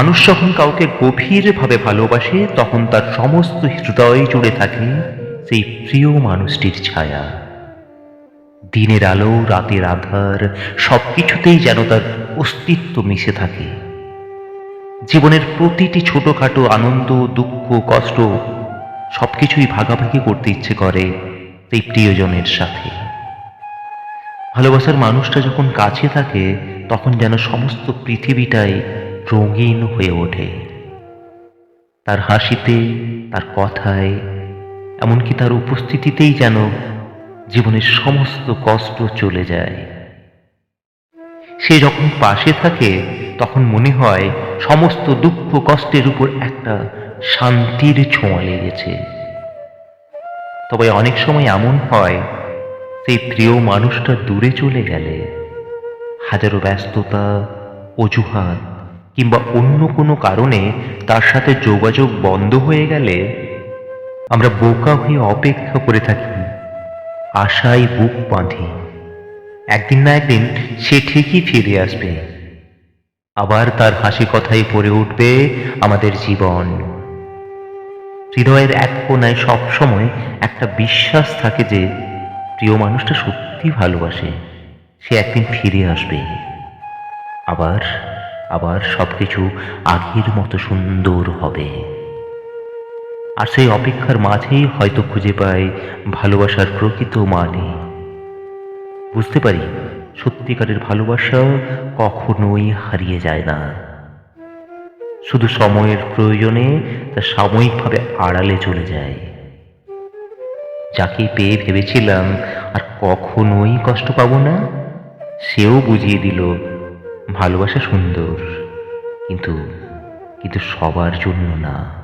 মানুষ যখন কাউকে গভীরভাবে ভালোবাসে, তখন তার সমস্ত হৃদয় জুড়ে থাকে সেই প্রিয় মানুষটির ছায়া। দিনের আলো, রাতের আধার সব কিছুতেই যেন তার অস্তিত্ব মিশে থাকে। জীবনের প্রতিটি ছোটখাটো আনন্দ, দুঃখ, কষ্ট, সবকিছুই ভাগাভাগি করতে ইচ্ছে করে সেই প্রিয়জনের সাথে। ভালোবাসার মানুষটা যখন কাছে থাকে, তখন যেন সমস্ত পৃথিবীটাই রঙিন হয়ে ওঠে। তার হাসিতে, তার কথায়, এমনকি তার উপস্থিতিতেই যেন জীবনের সমস্ত কষ্ট চলে যায়। সে যখন পাশে থাকে, তখন মনে হয় সমস্ত দুঃখ কষ্টের উপর একটা শান্তির ছোঁয়া লেগেছে। তবে অনেক সময় এমন হয়, সেই প্রিয় মানুষটা দূরে চলে গেলে। হাজারো ব্যস্ততা, অজুহাত কিংবা অন্য কোনো কারণে তার সাথে যোগাযোগ বন্ধ হয়ে গেলে আমরা বোকা হয়ে অপেক্ষা করে থাকি, আশায় বুক বাঁধি। একদিন না একদিন সে ঠিকই ফিরে আসবে। আবার তার হাসি কথাই পড়ে উঠবে আমাদের জীবন। হৃদয়ের এক কোনায় সবসময় একটা বিশ্বাস থাকে যে প্রিয় মানুষটা সত্যি ভালোবাসে, সে একদিন ফিরে আসবে। আবার আবার সবকিছু আগের মতো সুন্দর হবে। আর সেই অপেক্ষার মাঝেই হয়তো খুঁজে পাই ভালোবাসার প্রকৃত মানে। বুঝতে পারি, সত্যিকারের ভালোবাসা কখনোই হারিয়ে যায় না। শুধু সময়ের প্রয়োজনে তা সাময়িকভাবে আড়ালে চলে যায়। যাকে পেয়ে ভেবেছিলাম, আর কখনোই কষ্ট পাবো না, সেও বুঝিয়ে দিল ভালোবাসা সুন্দর কিন্তু কিন্তু সবার জন্য না।